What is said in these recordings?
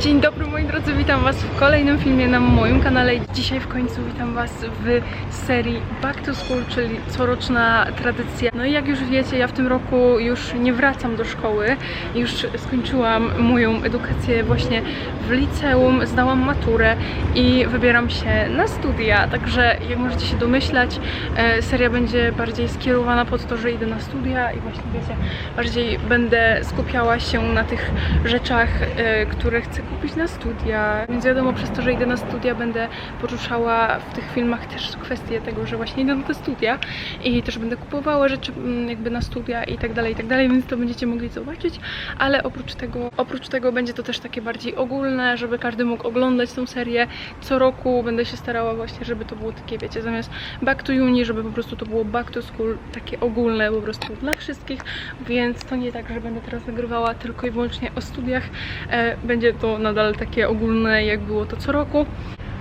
Dzień dobry moi drodzy, witam was w kolejnym filmie na moim kanale. Dzisiaj w końcu witam was w serii Back to School, czyli coroczna tradycja. No i jak już wiecie, ja w tym roku już nie wracam do szkoły. Już skończyłam moją edukację właśnie w liceum, zdałam maturę i wybieram się na studia. Także jak możecie się domyślać, e, seria będzie bardziej skierowana pod to, że idę na studia i właśnie wiecie, bardziej będę skupiała się na tych rzeczach, e, które chcę kupić na studia. Więc wiadomo, przez to, że idę na studia, będę poruszała w tych filmach też kwestię tego, że właśnie idę na te studia i też będę kupowała rzeczy mm, jakby na studia i tak dalej, i tak dalej, więc to będziecie mogli zobaczyć, ale oprócz tego, oprócz tego będzie to też takie bardziej ogólne, żeby każdy mógł oglądać tą serię. Co roku będę się starała właśnie, żeby to było takie, wiecie, zamiast back to uni, żeby po prostu to było back to school, takie ogólne po prostu dla wszystkich, więc to nie tak, że będę teraz nagrywała tylko i wyłącznie o studiach, e, będzie to nadal takie ogólne, jak było to co roku.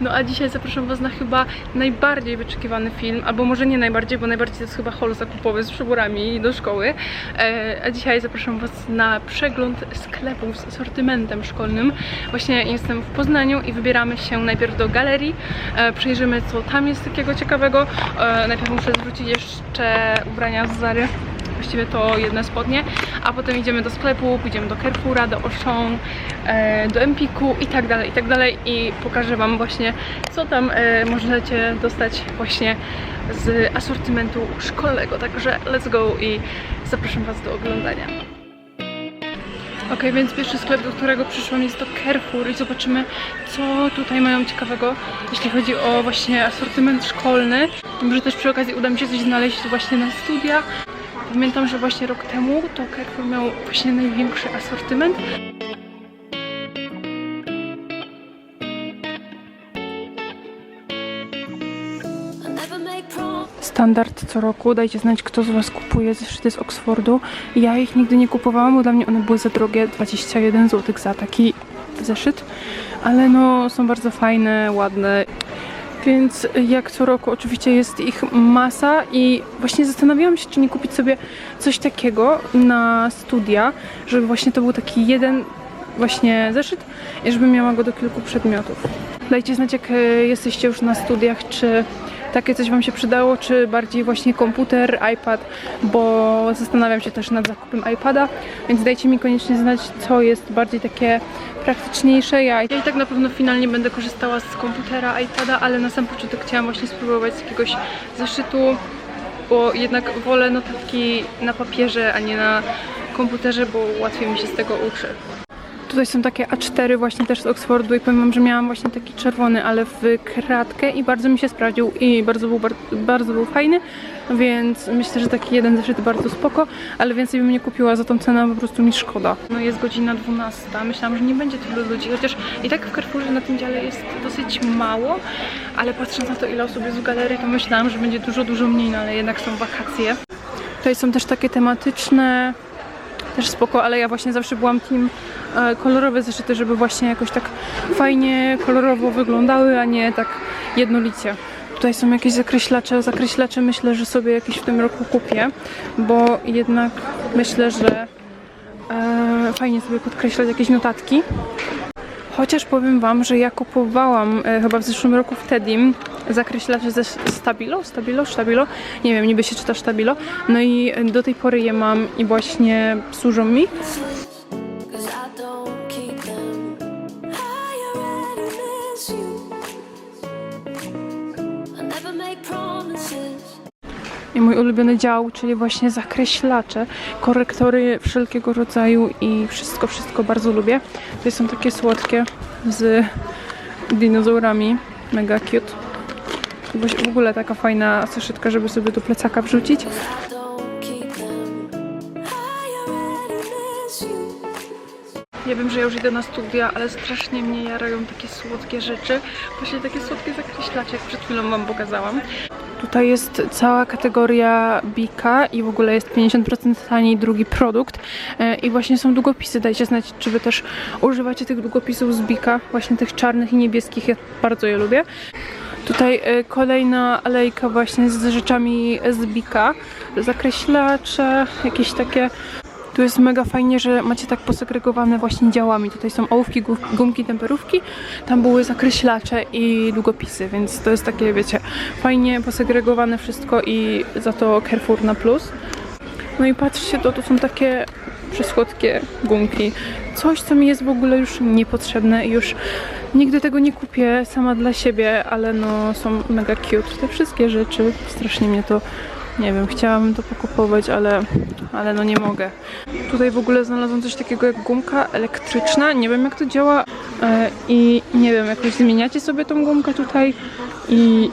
No a dzisiaj zapraszam Was na chyba najbardziej wyczekiwany film, albo może nie najbardziej, bo najbardziej to jest chyba hol zakupowy z przyborami do szkoły. E, a dzisiaj zapraszam Was na przegląd sklepów z asortymentem szkolnym. Właśnie jestem w Poznaniu i wybieramy się najpierw do galerii. E, przejrzymy co tam jest takiego ciekawego. E, najpierw muszę zwrócić jeszcze ubrania z Zary właściwie to jedne spodnie, a potem idziemy do sklepu, pójdziemy do Carrefoura, do Auchan, e, do Empiku i tak dalej, i tak dalej i pokażę Wam właśnie, co tam e, możecie dostać właśnie z asortymentu szkolnego, także let's go i zapraszam Was do oglądania. Ok, więc pierwszy sklep, do którego przyszłam jest to Carrefour i zobaczymy, co tutaj mają ciekawego, jeśli chodzi o właśnie asortyment szkolny. Może też przy okazji uda mi się coś znaleźć właśnie na studia. Pamiętam, że właśnie rok temu to Carrefour miał właśnie największy asortyment. Standard co roku, dajcie znać kto z Was kupuje zeszyty z Oxfordu. Ja ich nigdy nie kupowałam, bo dla mnie one były za drogie, 21 zł za taki zeszyt. Ale no są bardzo fajne, ładne. Więc jak co roku oczywiście jest ich masa i właśnie zastanawiałam się, czy nie kupić sobie coś takiego na studia, żeby właśnie to był taki jeden właśnie zeszyt i żebym miała go do kilku przedmiotów. Dajcie znać, jak e, jesteście już na studiach, czy takie coś Wam się przydało, czy bardziej właśnie komputer, iPad, bo zastanawiam się też nad zakupem iPada, więc dajcie mi koniecznie znać, co jest bardziej takie praktyczniejsze. Ja, ja i tak na pewno finalnie będę korzystała z komputera, iPada, ale na sam początek chciałam właśnie spróbować jakiegoś zeszytu, bo jednak wolę notatki na papierze, a nie na komputerze, bo łatwiej mi się z tego uczy. Tutaj są takie A4 właśnie też z Oxfordu i powiem że miałam właśnie taki czerwony, ale w kratkę i bardzo mi się sprawdził i bardzo był, bar- bardzo był fajny, więc myślę, że taki jeden zeszyt bardzo spoko, ale więcej bym nie kupiła za tą cenę, po prostu mi szkoda. No jest godzina 12, myślałam, że nie będzie tylu ludzi, chociaż i tak w Carrefourze na tym dziale jest dosyć mało, ale patrząc na to ile osób jest w galerii, to myślałam, że będzie dużo, dużo mniej, no ale jednak są wakacje. Tutaj są też takie tematyczne też spoko, ale ja właśnie zawsze byłam team e, kolorowe zeszyty, żeby właśnie jakoś tak fajnie, kolorowo wyglądały, a nie tak jednolicie. Tutaj są jakieś zakreślacze. Zakreślacze myślę, że sobie jakieś w tym roku kupię, bo jednak myślę, że e, fajnie sobie podkreślać jakieś notatki. Chociaż powiem Wam, że ja kupowałam e, chyba w zeszłym roku w Tedim zakreślacze ze Stabilo, Stabilo, Stabilo, nie wiem, niby się czyta Stabilo. No i do tej pory je mam i właśnie służą mi. I mój ulubiony dział, czyli właśnie zakreślacze, korektory wszelkiego rodzaju i wszystko, wszystko bardzo lubię. Tutaj są takie słodkie z dinozaurami, mega cute. W ogóle taka fajna saszetka, żeby sobie do plecaka wrzucić. Ja wiem, że ja już idę na studia, ale strasznie mnie jarają takie słodkie rzeczy. Właśnie takie słodkie zakreślacze, jak przed chwilą Wam pokazałam. Tutaj jest cała kategoria Bika i w ogóle jest 50% taniej drugi produkt. E, I właśnie są długopisy. Dajcie znać, czy Wy też używacie tych długopisów z Bika, właśnie tych czarnych i niebieskich. Ja bardzo je lubię. Tutaj e, kolejna alejka właśnie z rzeczami z Bika. Zakreślacze, jakieś takie Tu jest mega fajnie, że macie tak posegregowane właśnie działami. Tutaj są ołówki, gu- gumki, temperówki, tam były zakreślacze i długopisy, więc to jest takie, wiecie, fajnie posegregowane wszystko i za to Carrefour na plus. No i patrzcie, to tu są takie przesłodkie gumki. Coś, co mi jest w ogóle już niepotrzebne już nigdy tego nie kupię sama dla siebie, ale no są mega cute. Te wszystkie rzeczy, strasznie mnie to, nie wiem, chciałabym to pokupować, ale, ale no nie mogę. Tutaj w ogóle znalazłam coś takiego jak gumka elektryczna, nie wiem jak to działa e, i nie wiem, jakoś zmieniacie sobie tą gumkę tutaj i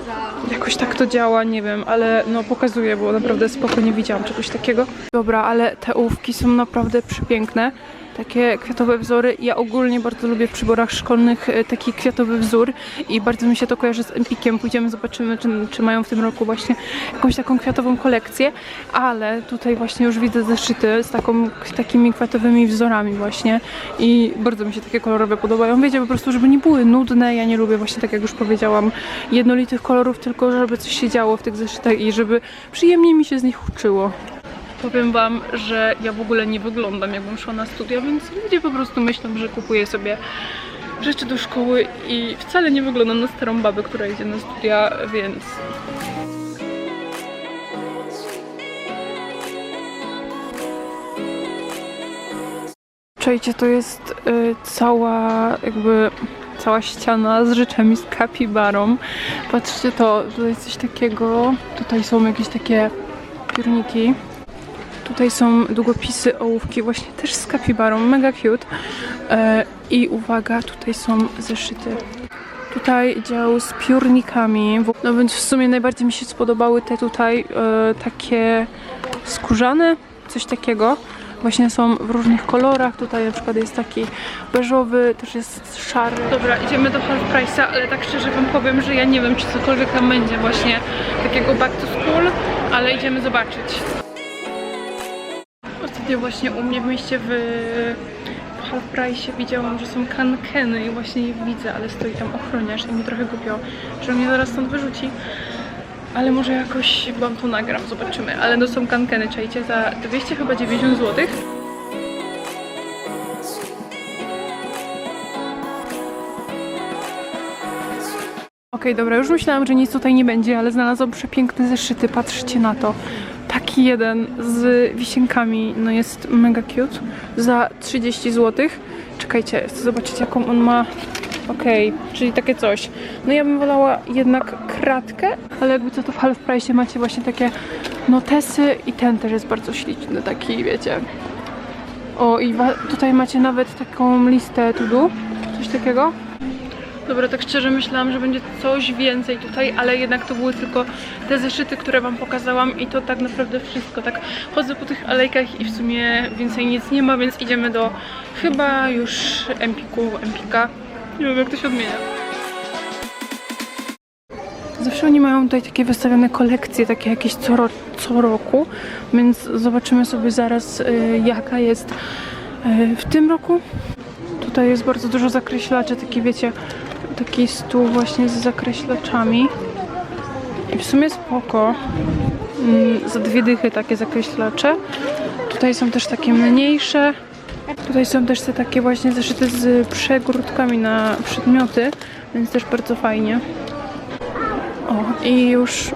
jakoś tak to działa, nie wiem, ale no pokazuję, bo naprawdę spoko nie widziałam czegoś takiego. Dobra, ale te ołówki są naprawdę przepiękne. Takie kwiatowe wzory. Ja ogólnie bardzo lubię w przyborach szkolnych e, taki kwiatowy wzór i bardzo mi się to kojarzy z Empikiem. Pójdziemy, zobaczymy, czy, czy mają w tym roku właśnie jakąś taką kwiatową kolekcję, ale tutaj właśnie już widzę zeszyty z taką, takimi kwiatowymi wzorami właśnie i bardzo mi się takie kolorowe podobają. Wiecie, po prostu, żeby nie były nudne. Ja nie lubię właśnie, tak jak już powiedziałam, jednolitych kolorów, tylko żeby coś się działo w tych zeszytach i żeby przyjemnie mi się z nich uczyło. Powiem wam, że ja w ogóle nie wyglądam jakbym szła na studia, więc ludzie po prostu myślą, że kupuję sobie rzeczy do szkoły i wcale nie wyglądam na starą babę, która idzie na studia, więc Czajcie, to jest y, cała jakby cała ściana z rzeczami z kapibarą. Patrzcie to, tutaj coś takiego, tutaj są jakieś takie piórniki. Tutaj są długopisy, ołówki, właśnie też z kapibarą, mega cute. E, I uwaga, tutaj są zeszyty. Tutaj dział z piórnikami, no więc w sumie najbardziej mi się spodobały te tutaj e, takie skórzane, coś takiego. Właśnie są w różnych kolorach. Tutaj na przykład jest taki beżowy, też jest szary. Dobra, idziemy do Half Price'a, ale tak szczerze wam powiem, że ja nie wiem, czy cokolwiek tam będzie właśnie takiego back to school, ale idziemy zobaczyć. Ostatnio właśnie u mnie w mieście w, Half Price widziałam, że są kankeny i właśnie je widzę, ale stoi tam ochroniarz i mi trochę głupio, że mnie zaraz stąd wyrzuci. Ale może jakoś wam to nagram, zobaczymy. Ale no są kankeny, czajcie, za 200 chyba 90 zł. Okej, dobra, już myślałam, że nic tutaj nie będzie, ale znalazłam przepiękne zeszyty, patrzcie na to. Taki jeden z wisienkami, no jest mega cute, za 30 zł. Czekajcie, chcę zobaczyć jaką on ma, okej, czyli takie coś. No ja bym wolała jednak kratkę, ale jakby co to w Half Price macie właśnie takie notesy i ten też jest bardzo śliczny, taki wiecie. O i tutaj macie nawet taką listę tudu, coś takiego. Dobra, tak szczerze myślałam, że będzie coś więcej tutaj, ale jednak to były tylko te zeszyty, które wam pokazałam i to tak naprawdę wszystko. Tak chodzę po tych alejkach i w sumie więcej nic nie ma, więc idziemy do chyba już Empiku, Empika. Nie wiem jak to się odmienia. Zawsze oni mają tutaj takie wystawione kolekcje, takie jakieś co, ro- co roku, więc zobaczymy sobie zaraz y, jaka jest y, w tym roku. Tutaj jest bardzo dużo zakreślaczy, taki wiecie, taki stół właśnie z zakreślaczami. I w sumie spoko. Mm, za dwie dychy takie zakreślacze. Tutaj są też takie mniejsze. Tutaj są też te takie właśnie zeszyty z przegródkami na przedmioty, więc też bardzo fajnie. O, i już,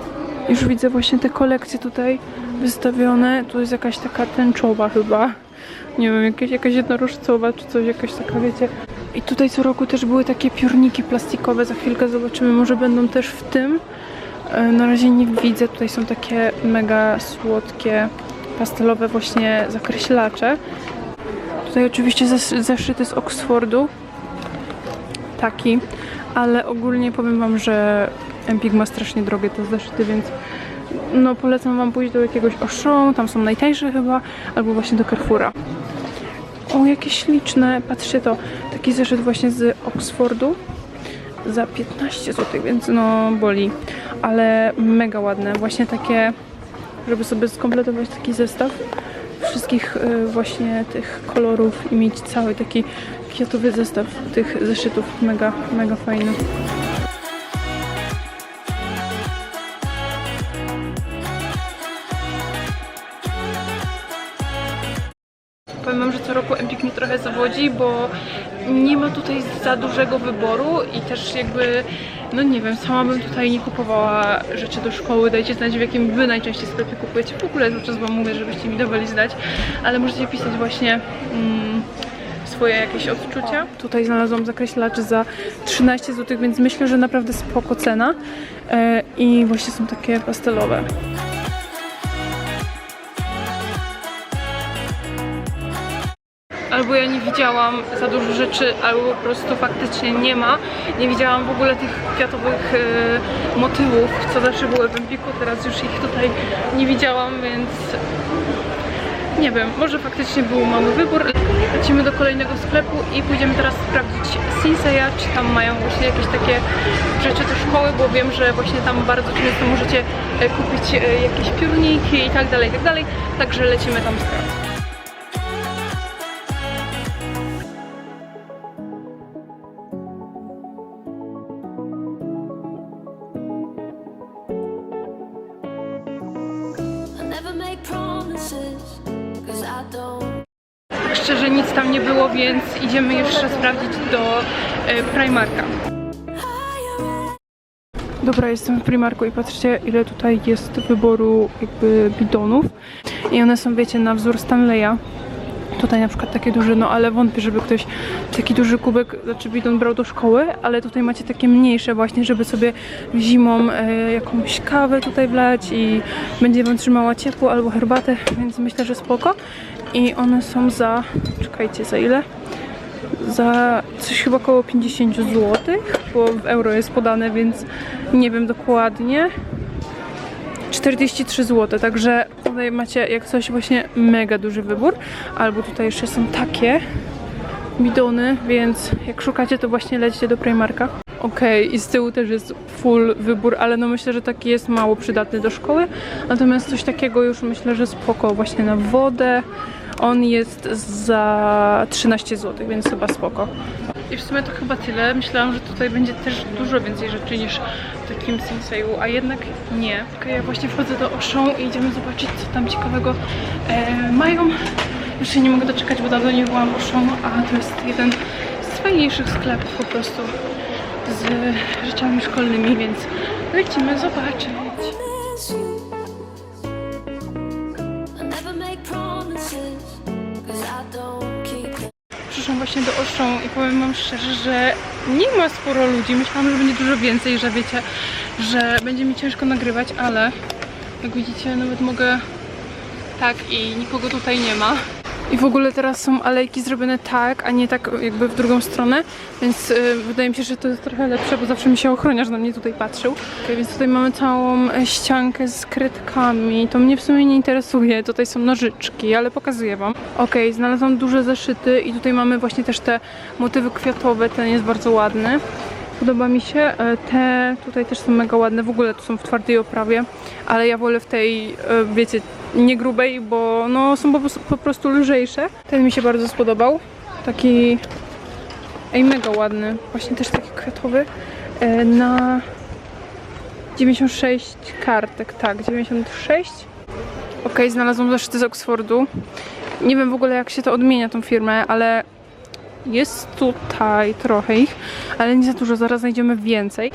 już widzę właśnie te kolekcje tutaj wystawione. Tu jest jakaś taka tęczowa chyba. Nie wiem, jakaś, jakaś jednorożcowa czy coś, jakaś taka, wiecie. I tutaj co roku też były takie piórniki plastikowe. Za chwilkę zobaczymy, może będą też w tym. E, Na razie nie widzę. Tutaj są takie mega słodkie, pastelowe właśnie zakreślacze. Tutaj oczywiście zes- zeszyty z Oxfordu. Taki. Ale ogólnie powiem wam, że Empik ma strasznie drogie te zeszyty, więc no polecam wam pójść do jakiegoś Auchan, tam są najtańsze chyba, albo właśnie do Carrefoura. O, jakie śliczne, patrzcie to, taki zeszyt właśnie z Oxfordu za 15 zł, więc no boli, ale mega ładne, właśnie takie, żeby sobie skompletować taki zestaw wszystkich y, właśnie tych kolorów i mieć cały taki kwiatowy zestaw tych zeszytów, mega, mega fajny. powiem wam, że co roku Empik mnie trochę zawodzi, bo nie ma tutaj za dużego wyboru i też jakby, no nie wiem, sama bym tutaj nie kupowała rzeczy do szkoły. Dajcie znać, w jakim wy najczęściej sklepie kupujecie. W ogóle cały czas wam mówię, żebyście mi dawali znać, ale możecie pisać właśnie... Mm, swoje jakieś odczucia. Tutaj znalazłam zakreślacz za 13 zł, więc myślę, że naprawdę spoko cena. E, I właśnie są takie pastelowe. Albo ja nie widziałam za dużo rzeczy, albo po prostu faktycznie nie ma. Nie widziałam w ogóle tych kwiatowych e, motywów, co zawsze były w Empiku. Teraz już ich tutaj nie widziałam, więc nie wiem, może faktycznie był mały wybór. Lecimy do kolejnego sklepu i pójdziemy teraz sprawdzić Sinseya, czy tam mają właśnie jakieś takie rzeczy do szkoły, bo wiem, że właśnie tam bardzo często możecie e, kupić e, jakieś piórniki i tak dalej, i tak dalej. Także lecimy tam sprawdzić. Więc idziemy jeszcze sprawdzić do e, Primarka. Dobra, jestem w Primarku i patrzcie ile tutaj jest wyboru jakby bidonów i one są wiecie na wzór Stanleya. Tutaj na przykład takie duże, no ale wątpię, żeby ktoś taki duży kubek, znaczy bidon brał do szkoły, ale tutaj macie takie mniejsze właśnie, żeby sobie zimą e, jakąś kawę tutaj wlać i będzie wam trzymała ciepło albo herbatę, więc myślę, że spoko. I one są za, czekajcie, za ile? za coś chyba około 50 zł, bo w euro jest podane, więc nie wiem dokładnie. 43 zł, także tutaj macie jak coś właśnie mega duży wybór. Albo tutaj jeszcze są takie bidony, więc jak szukacie to właśnie lećcie do Primarka. Okej, i z tyłu też jest full wybór, ale no myślę, że taki jest mało przydatny do szkoły. Natomiast coś takiego już myślę, że spoko właśnie na wodę. On jest za 13 zł, więc chyba spoko. I w sumie to chyba tyle. Myślałam, że tutaj będzie też dużo więcej rzeczy niż w takim Senseju, a jednak nie. Okej, ja właśnie wchodzę do Auchan i idziemy zobaczyć, co tam ciekawego e, mają. Już się nie mogę doczekać, bo dawno nie byłam Auchan, a to jest jeden z fajniejszych sklepów po prostu z rzeczami szkolnymi, więc lecimy zobaczyć. Właśnie do Auchan i powiem wam szczerze, że nie ma sporo ludzi. Myślałam, że będzie dużo więcej, że wiecie, że będzie mi ciężko nagrywać, ale jak widzicie, nawet mogę tak i nikogo tutaj nie ma. I w ogóle teraz są alejki zrobione tak, a nie tak jakby w drugą stronę, więc y, wydaje mi się, że to jest trochę lepsze, bo zawsze mi się ochroniarz na mnie tutaj patrzył. Okay, więc tutaj mamy całą e, ściankę z kredkami. To mnie w sumie nie interesuje. Tutaj są nożyczki, ale pokazuję wam. Okej, znalazłam duże zeszyty i tutaj mamy właśnie też te motywy kwiatowe. Ten jest bardzo ładny. Podoba mi się. E, Te tutaj też są mega ładne. W ogóle tu są w twardej oprawie, ale ja wolę w tej, e, wiecie, nie grubej, bo no, są po, prostu- po prostu lżejsze. Ten mi się bardzo spodobał. Taki ej, mega ładny. Właśnie też taki kwiatowy. E, Na 96 kartek, tak, 96. Okej, znalazłam zeszyty z Oxfordu. Nie wiem w ogóle jak się to odmienia tą firmę, ale jest tutaj trochę ich, ale nie za dużo, zaraz znajdziemy więcej.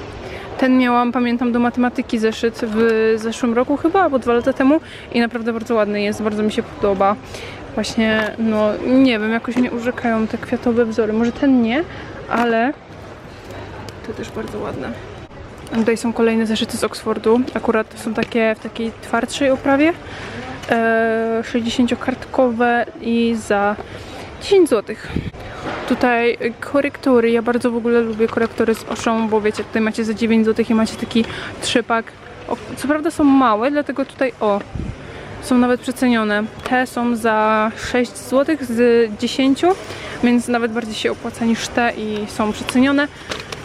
Ten miałam, pamiętam, do matematyki zeszyt w zeszłym roku chyba, albo dwa lata temu i naprawdę bardzo ładny jest, bardzo mi się podoba. Właśnie, no nie wiem, jakoś mnie urzekają te kwiatowe wzory. Może ten nie, ale to też bardzo ładne. Tutaj są kolejne zeszyty z Oxfordu. Akurat są takie w takiej twardszej oprawie. E, 60-kartkowe i za 10 zł. Tutaj korektury. Ja bardzo w ogóle lubię korektory z Oszą, bo wiecie, tutaj macie za 9 zł i macie taki trzypak. O, co prawda są małe, dlatego tutaj o, są nawet przecenione. Te są za 6 zł z 10, więc nawet bardziej się opłaca niż te i są przecenione,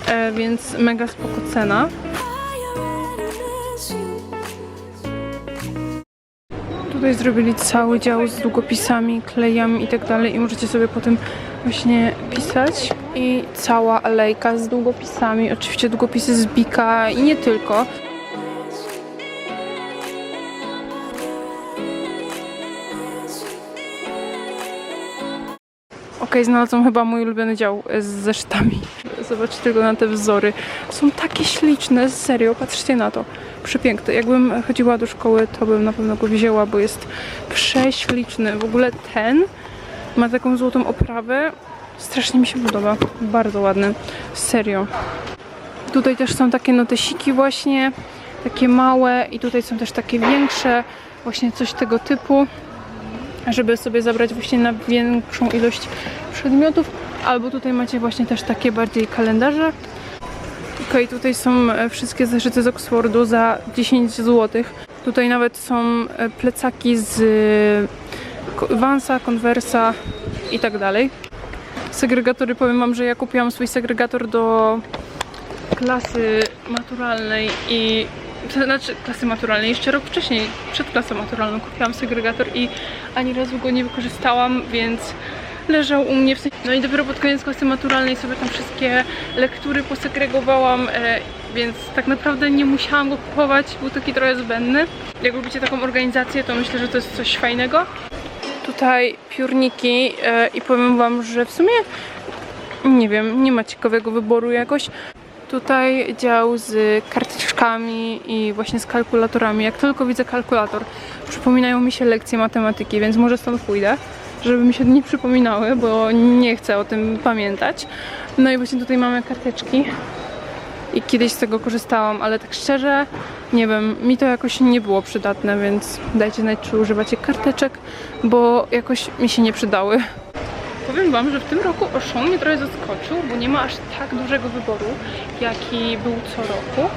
e, więc mega spoko cena. Tutaj zrobili cały dział z długopisami, klejami i tak i możecie sobie potem właśnie pisać. I cała alejka z długopisami, oczywiście długopisy z Bika i nie tylko. Okej, znalazłam chyba mój ulubiony dział z zeszytami. Zobaczcie tylko na te wzory. Są takie śliczne, serio, patrzcie na to. Przepiękne. Jakbym chodziła do szkoły, to bym na pewno go wzięła, bo jest prześliczny. W ogóle ten ma taką złotą oprawę. Strasznie mi się podoba. Bardzo ładny. Serio. Tutaj też są takie notesiki właśnie, takie małe i tutaj są też takie większe, właśnie coś tego typu żeby sobie zabrać właśnie na większą ilość przedmiotów. Albo tutaj macie właśnie też takie bardziej kalendarze. Okej, tutaj są e, wszystkie zeszyty z Oxfordu za 10 zł. Tutaj nawet są e, plecaki z Vansa, Conversa i tak dalej. Segregatory, powiem wam, że ja kupiłam swój segregator do klasy maturalnej i znaczy klasy maturalnej, jeszcze rok wcześniej, przed klasą maturalną kupiłam segregator i ani razu go nie wykorzystałam, więc leżał u mnie w sensie. No i dopiero pod koniec klasy maturalnej sobie tam wszystkie lektury posegregowałam, e, więc tak naprawdę nie musiałam go kupować, był taki trochę zbędny. Jak lubicie taką organizację, to myślę, że to jest coś fajnego. Tutaj piórniki e, i powiem wam, że w sumie nie wiem, nie ma ciekawego wyboru jakoś. Tutaj dział z karteczkami i właśnie z kalkulatorami. Jak tylko widzę kalkulator, przypominają mi się lekcje matematyki, więc może stąd pójdę, żeby mi się nie przypominały, bo nie chcę o tym pamiętać. No i właśnie tutaj mamy karteczki i kiedyś z tego korzystałam, ale tak szczerze, nie wiem, mi to jakoś nie było przydatne, więc dajcie znać, czy używacie karteczek, bo jakoś mi się nie przydały. Powiem Wam, że w tym roku Auchan mnie trochę zaskoczył, bo nie ma aż tak dużego wyboru, jaki był co roku.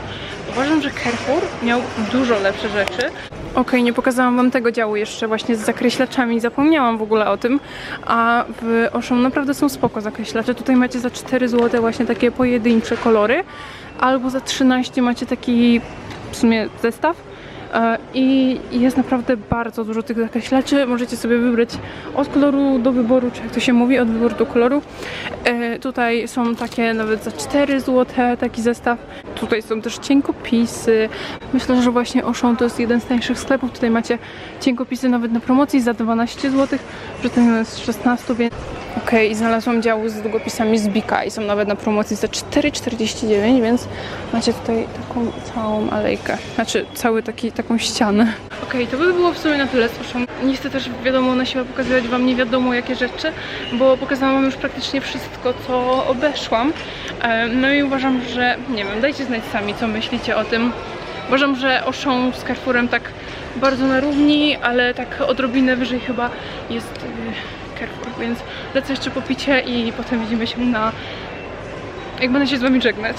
Uważam, że Carrefour miał dużo lepsze rzeczy. Okej, nie pokazałam Wam tego działu jeszcze właśnie z zakreślaczami, zapomniałam w ogóle o tym, a w Auchan naprawdę są spoko zakreślacze. Tutaj macie za 4 zł właśnie takie pojedyncze kolory, albo za 13 macie taki w sumie zestaw. E, I jest naprawdę bardzo dużo tych zakreślaczy. Możecie sobie wybrać od koloru do wyboru, czy jak to się mówi, od wyboru do koloru. E, Tutaj są takie nawet za 4 zł taki zestaw. Tutaj są też cienkopisy. Myślę, że właśnie Auchan to jest jeden z tańszych sklepów. Tutaj macie cienkopisy nawet na promocji za 12 zł, że ten jest 16, więc Okej, i znalazłam dział z długopisami z Bika i są nawet na promocji za 4,49, więc macie tutaj taką całą alejkę, znaczy cały taki, taką ścianę. Okej, to by było w sumie na tyle Oszą. Nie chcę też wiadomo na siłę pokazywać wam nie wiadomo jakie rzeczy, bo pokazałam wam już praktycznie wszystko, co obeszłam. E, No i uważam, że, nie wiem, dajcie znać sami, co myślicie o tym. Uważam, że Auchan z Carrefourem tak bardzo na równi, ale tak odrobinę wyżej chyba jest y, Carrefour, więc lecę jeszcze po picie i potem widzimy się na... jak będę się z wami żegnać.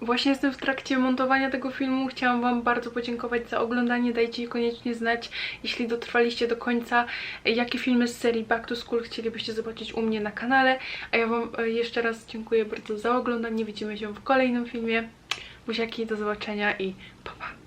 Właśnie jestem w trakcie montowania tego filmu. Chciałam Wam bardzo podziękować za oglądanie. Dajcie koniecznie znać, jeśli dotrwaliście do końca, jakie filmy z serii Back to School chcielibyście zobaczyć u mnie na kanale. A ja Wam e, jeszcze raz dziękuję bardzo za oglądanie. Widzimy się w kolejnym filmie. Buziaki, do zobaczenia i pa pa!